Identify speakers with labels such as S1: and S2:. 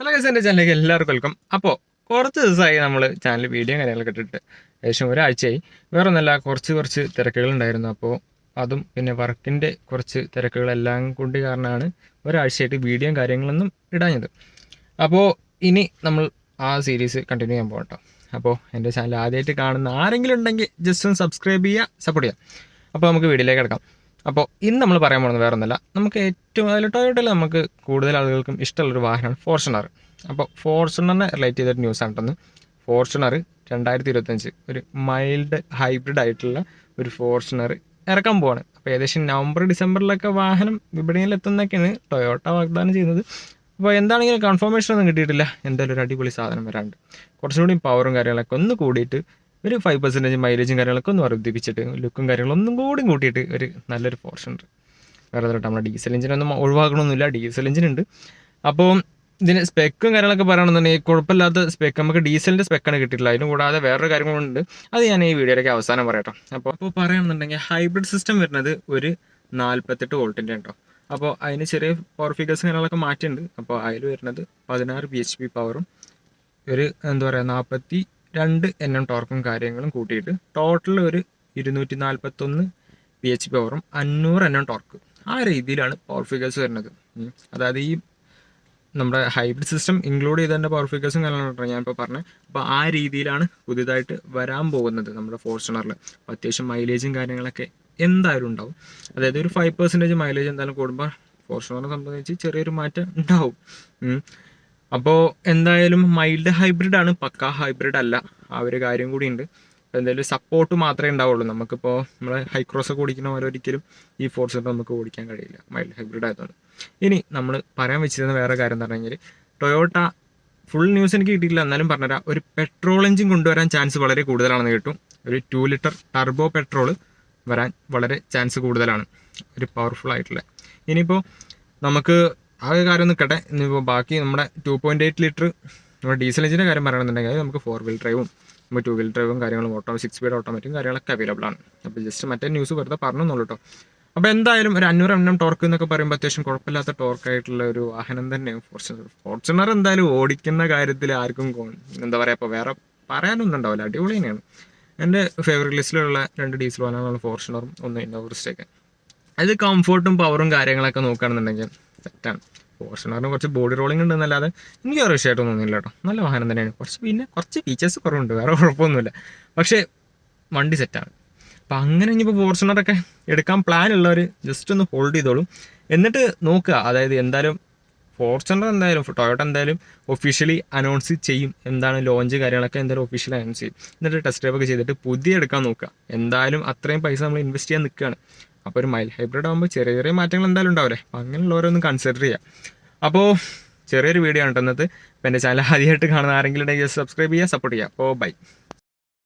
S1: Hello guess എന്റെ ചാനലിലേക്ക് എല്ലാവർക്കും വെൽക്കം അപ്പോൾ കുറച്ച് ദിവസമായി നമ്മൾ ചാനൽ വീഡിയോ കാര്യങ്ങളൊക്കെ ഇട്ടിട്ട് ഏകദേശം ഒരാഴ്ചയായി. വേറെ ഒന്നല്ല കുറച്ച് കുറച്ച് തിരക്കുകളുണ്ടായിരുന്നു അപ്പോൾ അതും പിന്നെ വർക്കിന്റെ കുറച്ച് തിരക്കുകളെല്ലാം കൊണ്ട് കാരണമാണ് ഒരാഴ്ചയായിട്ട് വീഡിയോയും കാര്യങ്ങളൊന്നും ഇടാഞ്ഞത്. അപ്പോൾ ഇനി നമ്മൾ ആ സീരീസ് കണ്ടിന്യൂ ചെയ്യാൻ പോകട്ടോ അപ്പോൾ എന്റെ ചാനൽ ആദ്യമായിട്ട് കാണുന്ന ആരെങ്കിലും ഉണ്ടെങ്കിൽ ജസ്റ്റ് ഒന്ന് സബ്സ്ക്രൈബ് ചെയ്യുക സപ്പോർട്ട് ചെയ്യുക. അപ്പോൾ നമുക്ക് വീഡിയോയിലേക്ക് കിടക്കാം. അപ്പോൾ ഇന്ന് നമ്മൾ പറയാൻ പോകുന്നത് വേറെ ഒന്നല്ല നമുക്ക് ഏറ്റവും അതിൽ ടൊയോട്ടയിൽ നമുക്ക് കൂടുതൽ ആളുകൾക്കും ഇഷ്ടമുള്ളൊരു വാഹനമാണ് ഫോർച്യൂണർ. അപ്പോൾ ഫോർച്യൂണറിനെ റിലേറ്റ് ചെയ്തൊരു ന്യൂസ് ആണ് ഫോർച്യൂണർ രണ്ടായിരത്തി ഇരുപത്തഞ്ച് ഒരു മൈൽഡ് ഹൈബ്രിഡ് ആയിട്ടുള്ള ഒരു ഫോർച്യൂണർ ഇറക്കാൻ പോവാണ്. അപ്പോൾ ഏകദേശം നവംബർ ഡിസംബറിലൊക്കെ വാഹനം വിപണിയിൽ എത്തുന്നൊക്കെയാണ് ടൊയോട്ട വാഗ്ദാനം ചെയ്യുന്നത്. അപ്പോൾ എന്താണെങ്കിലും കൺഫർമേഷൻ ഒന്നും കിട്ടിയിട്ടില്ല. എന്തായാലും ഒരു അടിപൊളി സാധനം വരാണ്ട് കുറച്ചുകൂടി പവറും കാര്യങ്ങളൊക്കെ ഒന്ന് കൂടിയിട്ട് ഒരു ഫൈവ് പെർസെന്റേജ് മൈലേജും കാര്യങ്ങളൊക്കെ ഒന്ന് വർദ്ധിപ്പിച്ചിട്ട് ലുക്കും കാര്യങ്ങളും ഒന്നും കൂടി കൂട്ടിയിട്ട് ഒരു നല്ലൊരു പോർഷൻ ഉണ്ട് വേറെ തരട്ടെ നമ്മുടെ ഡീസൽ എഞ്ചിനൊന്നും ഒഴിവാക്കണമെന്നില്ല ഡീസൽ എഞ്ചിൻ ഉണ്ട്. അപ്പോൾ ഇതിന് സ്പെക്കും കാര്യങ്ങളൊക്കെ പറയുകയാണെന്നുണ്ടെങ്കിൽ കുഴപ്പമില്ലാത്ത സ്പെക്ക് നമുക്ക് ഡീസലിന്റെ സ്പെക്കാണ് കിട്ടിയിട്ടില്ല അതിന് കൂടാതെ വേറൊരു കാര്യങ്ങളുണ്ട്. അത് ഞാൻ ഈ വീഡിയോയിലേക്ക് അവസാനം പറയട്ടോ. അപ്പോൾ അപ്പോൾ പറയുകയാണെന്നുണ്ടെങ്കിൽ ഹൈബ്രിഡ് സിസ്റ്റം വരുന്നത് ഒരു നാൽപ്പത്തെട്ട് വോൾട്ടിന്റെ ഉണ്ടോ അപ്പോൾ അതിന് ചെറിയ പവർ ഫിഗേഴ്സ് കാര്യങ്ങളൊക്കെ മാറ്റിയിട്ടുണ്ട്. അപ്പോൾ അതിൽ വരുന്നത് പതിനാറ് ബി എച്ച് പി പവറും ഒരു എന്താ പറയുക നാൽപ്പത്തി രണ്ട് എൻ എം ടോർക്കും കാര്യങ്ങളും കൂട്ടിയിട്ട് ടോട്ടൽ ഒരു ഇരുന്നൂറ്റി നാൽപ്പത്തൊന്ന് പി എച്ച് പവറും അഞ്ഞൂറ് എൻ എം ടോർക്ക് ആ രീതിയിലാണ് പവർ ഫിഗേഴ്സ് വരുന്നത്. അതായത് ഈ നമ്മുടെ ഹൈബ്രിഡ് സിസ്റ്റം ഇൻക്ലൂഡ് ചെയ്തതിന്റെ പവർ ഫിഗേഴ്സും കാര്യങ്ങളാണ് ഞാനിപ്പോൾ പറഞ്ഞത് അപ്പോൾ ആ രീതിയിലാണ് പുതിയതായിട്ട് വരാൻ പോകുന്നത് നമ്മുടെ ഫോർച്യൂണറിൽ അത്യാവശ്യം മൈലേജും കാര്യങ്ങളൊക്കെ എന്തായാലും ഉണ്ടാവും. അതായത് ഒരു ഫൈവ് പെർസെന്റേജ് മൈലേജ് എന്തായാലും കൂടുമ്പോൾ ഫോർച്യൂണറിനെ സംബന്ധിച്ച് ചെറിയൊരു മാറ്റം ഉണ്ടാവും. അപ്പോൾ എന്തായാലും മൈൽഡ് ഹൈബ്രിഡ് ആണ് പക്ക ഹൈബ്രിഡ് അല്ല. ആ ഒരു കാര്യം കൂടിയുണ്ട്. എന്തായാലും സപ്പോർട്ട് മാത്രമേ ഉണ്ടാവുള്ളൂ. നമുക്കിപ്പോൾ നമ്മൾ ഹൈക്രോസ് ഒക്കെ ഓടിക്കുന്ന പോലെ ഒരിക്കലും ഈ ഫോർച്യൂണർ നമുക്ക് ഓടിക്കാൻ കഴിയില്ല മൈൽഡ് ഹൈബ്രിഡ് ആയതുകൊണ്ട്. ഇനി നമ്മൾ പറയാൻ വെച്ചിരുന്ന വേറെ കാര്യം എന്ന് പറഞ്ഞു കഴിഞ്ഞാൽ ടൊയോട്ട ഫുൾ ന്യൂസ് എനിക്ക് കിട്ടിയില്ല എന്നാലും പറഞ്ഞുതരാം. ഒരു പെട്രോൾ എഞ്ചിൻ കൊണ്ടുവരാൻ ചാൻസ് വളരെ കൂടുതലാണെന്ന് കേട്ടു. ഒരു ടു ലിറ്റർ ടർബോ പെട്രോൾ വരാൻ വളരെ ചാൻസ് കൂടുതലാണ്. ഒരു പവർഫുൾ ആയിട്ടുള്ള. ഇനിയിപ്പോൾ നമുക്ക് ആ ഒരു കാര്യം നിൽക്കട്ടെ ഇനിയിപ്പോൾ ബാക്കി നമ്മുടെ ടു പോയിന്റ് എയ്റ്റ് ലിറ്റർ നമ്മുടെ ഡീസൽ എഞ്ചിന്റെ കാര്യം പറയണമെന്നുണ്ടെങ്കിൽ നമുക്ക് ഫോർ വീൽ ഡ്രൈവും നമ്മൾ ടു വീൽ ഡ്രൈവും കാര്യങ്ങളും ഓട്ടോ സിക്സ് സ്പീഡ് ഓട്ടോമാറ്റിക്കും കാര്യങ്ങളൊക്കെ അവൈലബിൾ ആണ്. അപ്പോൾ ജസ്റ്റ് മറ്റേ ന്യൂസ് വെറുതെ പറഞ്ഞു കേട്ടോ അപ്പോൾ എന്തായാലും ഒരു അഞ്ഞൂറ് എണ്ണം ടോർക്ക് എന്നൊക്കെ പറയുമ്പോൾ അത്യാവശ്യം കുഴപ്പമില്ലാത്ത ടോർക്ക് ആയിട്ടുള്ള ഒരു വാഹനം തന്നെയാണ് ഫോർച്യൂണർ ഫോർച്യൂണർ എന്തായാലും ഓടിക്കുന്ന കാര്യത്തിൽ ആർക്കും എന്താ പറയുക ഇപ്പോൾ വേറെ പറയാനൊന്നും ഉണ്ടാവില്ല. അടിപൊളി തന്നെയാണ്. എന്റെ ഫേവറേറ്റ് ലിസ്റ്റിലുള്ള രണ്ട് ഡീസൽ വാഹനങ്ങളാണ് ഫോർച്യൂണറും ഒന്ന് ഇന്നോവറിസ്റ്റൊക്കെ അത് കംഫോർട്ടും പവറും കാര്യങ്ങളൊക്കെ നോക്കുകയാണെന്നുണ്ടെങ്കിൽ സെറ്റാണ് ഫോർച്യൂണറിന് കുറച്ച് ബോഡി റോളിംഗ് ഉണ്ടെന്നല്ലാതെ എനിക്ക് വേറെ വിഷയമായിട്ടൊന്നും തോന്നിയില്ല കേട്ടോ. നല്ല വാഹനം തന്നെയാണ്. കുറച്ച് പിന്നെ കുറച്ച് ഫീച്ചേഴ്സ് കുറവുണ്ട്. വേറെ കുഴപ്പമൊന്നുമില്ല. പക്ഷേ വണ്ടി സെറ്റാണ് അപ്പം അങ്ങനെ ഇനിയിപ്പോൾ ഫോർച്യൂണറൊക്കെ എടുക്കാൻ പ്ലാൻ ഉള്ളവർ ജസ്റ്റ് ഒന്ന് ഹോൾഡ് ചെയ്തോളും. എന്നിട്ട് നോക്കുക. അതായത് എന്തായാലും ഫോർച്യൂണർ എന്തായാലും ടൊയോട്ട എന്തായാലും ഒഫീഷ്യലി അനൗൺസ് ചെയ്യും എന്താണ് ലോഞ്ച് കാര്യങ്ങളൊക്കെ എന്തായാലും ഒഫീഷ്യലി അനൗൺസ് ചെയ്യും. എന്നിട്ട് ടെസ്റ്റ് ഡ്രൈവ് ഒക്കെ ചെയ്തിട്ട് പുതിയ എടുക്കാൻ നോക്കുക. എന്തായാലും അത്രയും പൈസ നമ്മൾ ഇൻവെസ്റ്റ് ചെയ്യാൻ നിൽക്കുകയാണ്. അപ്പോൾ ഒരു മൈൽ ഹൈബ്രിഡ് ആകുമ്പോൾ ചെറിയ ചെറിയ മാറ്റങ്ങൾ എന്തായാലും ഉണ്ടാവില്ലേ അപ്പോൾ അങ്ങനെയുള്ളവരൊന്ന് കൺസിഡർ ചെയ്യാം. അപ്പോൾ ചെറിയൊരു വീഡിയോ ആണ് ഇന്നത്തെ. അപ്പോൾ എന്റെ ചാനൽ ആദ്യമായിട്ട് കാണുന്ന ആരെങ്കിലും ഉണ്ടെങ്കിൽ സബ്സ്ക്രൈബ് ചെയ്യുക സപ്പോർട്ട് ചെയ്യുക. അപ്പോൾ ബൈ